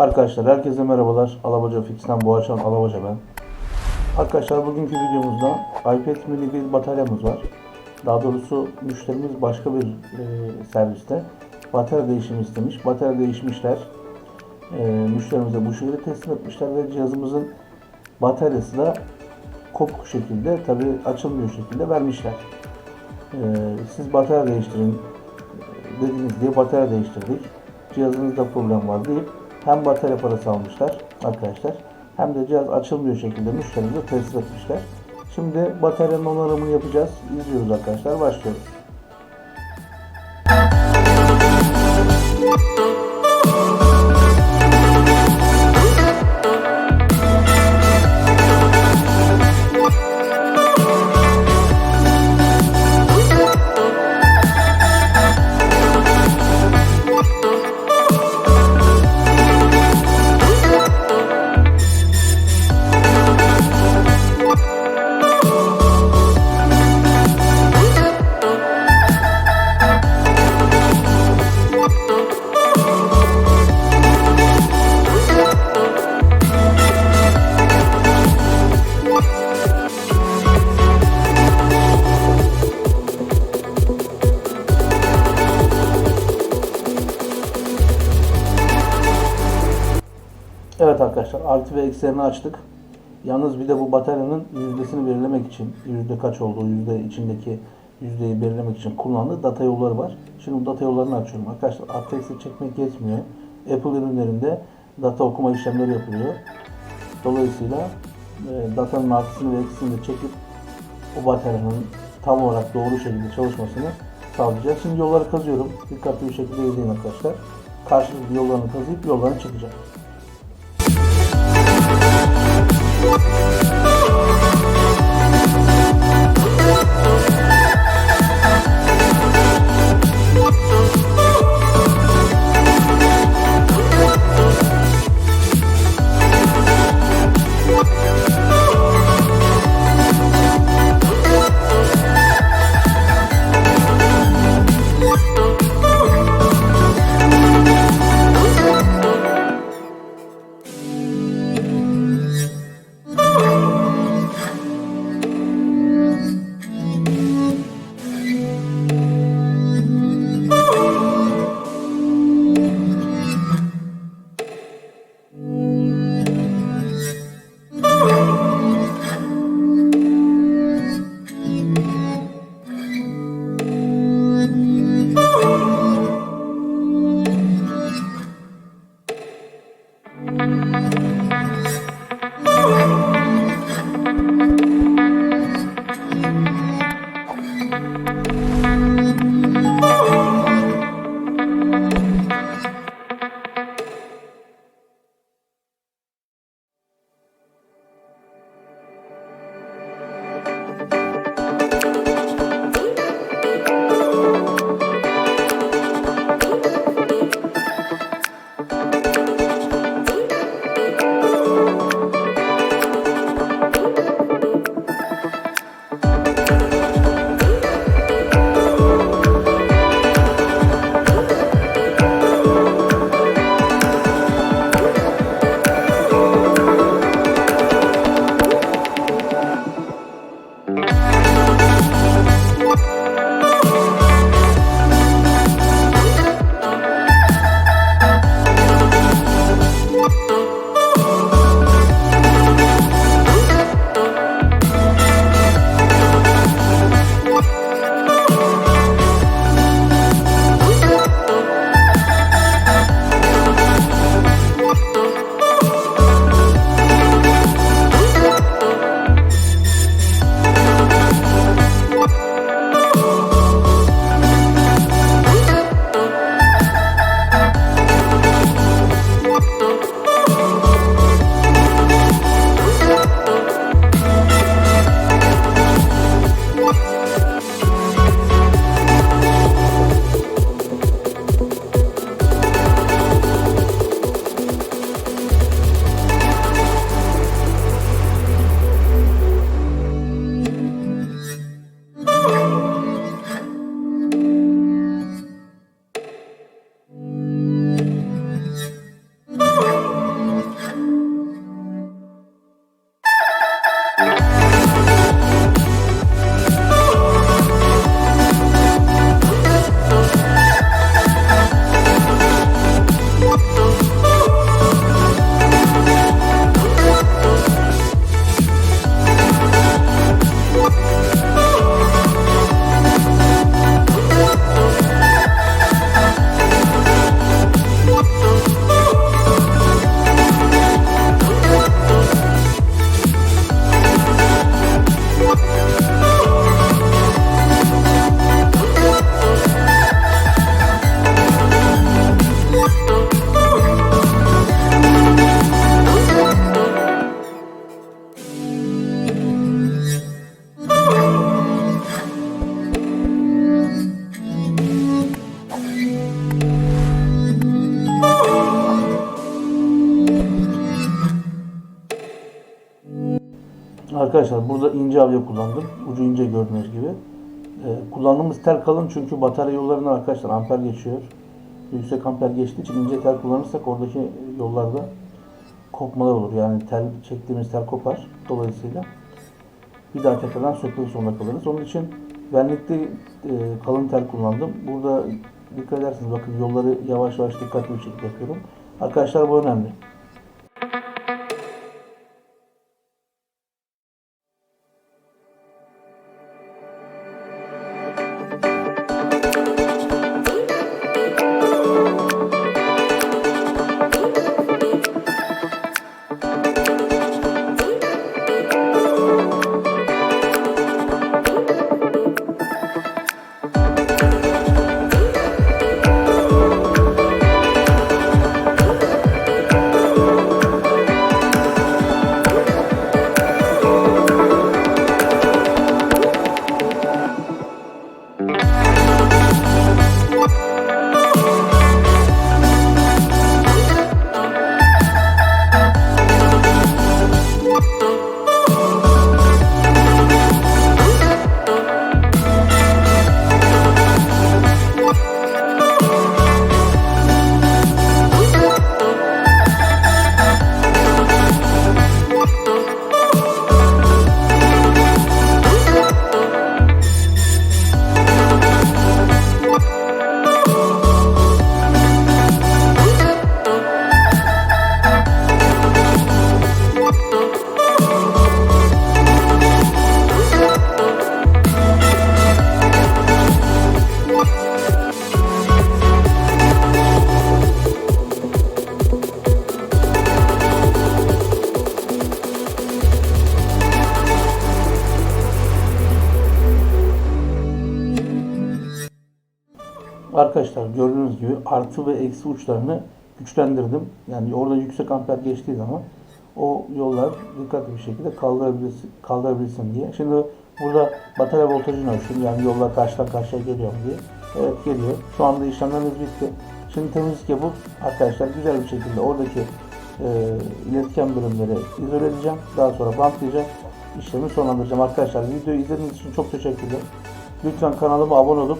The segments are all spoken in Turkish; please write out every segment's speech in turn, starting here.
Arkadaşlar herkese merhabalar. Alabaca Fix'ten Boğaçan Alabaca ben. Arkadaşlar bugünkü videomuzda iPad mini bir bataryamız var. Daha doğrusu müşterimiz başka bir e, serviste batarya değişimi istemiş. Batarya değişmişler. E, müşterimize bu şekilde teslim etmişler ve cihazımızın bataryası da kopuk şekilde tabi açılmıyor şekilde vermişler. E, siz batarya değiştirin dediniz diye batarya değiştirdik. Cihazınızda problem var deyip hem batarya parası almışlar arkadaşlar hem de cihaz açılmıyor şekilde müşterimize teslim etmişler. Şimdi bataryanın onarımını yapacağız. İzliyoruz arkadaşlar. Başlıyoruz. Evet arkadaşlar artı ve eksilerini açtık. Yalnız bir de bu bataryanın yüzdesini belirlemek için yüzde kaç olduğu, yüzde içindeki yüzdeyi belirlemek için kullandığı data yolları var. Şimdi bu data yollarını açıyorum. Arkadaşlar artı eksi çekmek yetmiyor. Apple ürünlerinde data okuma işlemleri yapılıyor. Dolayısıyla e, datanın artısını ve eksisini çekip o bataryanın tam olarak doğru şekilde çalışmasını sağlayacağız. Şimdi yolları kazıyorum. Dikkatli bir şekilde izleyin arkadaşlar. Karşılıklı yollarını kazıyıp yollarını çekeceğim. Thank you. Arkadaşlar burada ince avya kullandım. Ucu ince gördüğünüz gibi. Ee, kullandığımız tel kalın çünkü batarya yollarından arkadaşlar amper geçiyor. Yüksek amper geçtiği için ince tel kullanırsak oradaki yollarda kopmalar olur. Yani tel çektiğimiz tel kopar. Dolayısıyla bir daha tekrardan sökmek zorunda kalırız. Onun için benlikte e, kalın tel kullandım. Burada dikkat ederseniz bakın yolları yavaş yavaş dikkatli bir şekilde yapıyorum. Arkadaşlar bu önemli. Arkadaşlar gördüğünüz gibi artı ve eksi uçlarını güçlendirdim. Yani orada yüksek amper geçtiği zaman o yollar dikkatli bir şekilde kaldırabilsin, kaldırabilsin diye. Şimdi burada batarya voltajını ölçtüm. Yani yollar karşıdan karşıya geliyor diye. Evet geliyor. Şu anda işlemlerimiz bitti. Şimdi temizlik yapıp arkadaşlar güzel bir şekilde oradaki e, iletken bölümleri izole edeceğim. Daha sonra bantlayacağım. İşlemi sonlandıracağım. Arkadaşlar videoyu izlediğiniz için çok teşekkürler. Lütfen kanalıma abone olup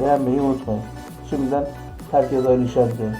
beğenmeyi unutmayın. Şimdiden herkese hayırlı işler diliyorum.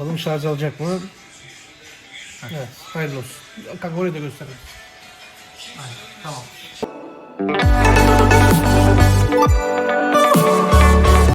Bakalım şarj alacak mı? Evet, hayırlı olsun. Kanka orayı da gösterelim. Aynen, tamam.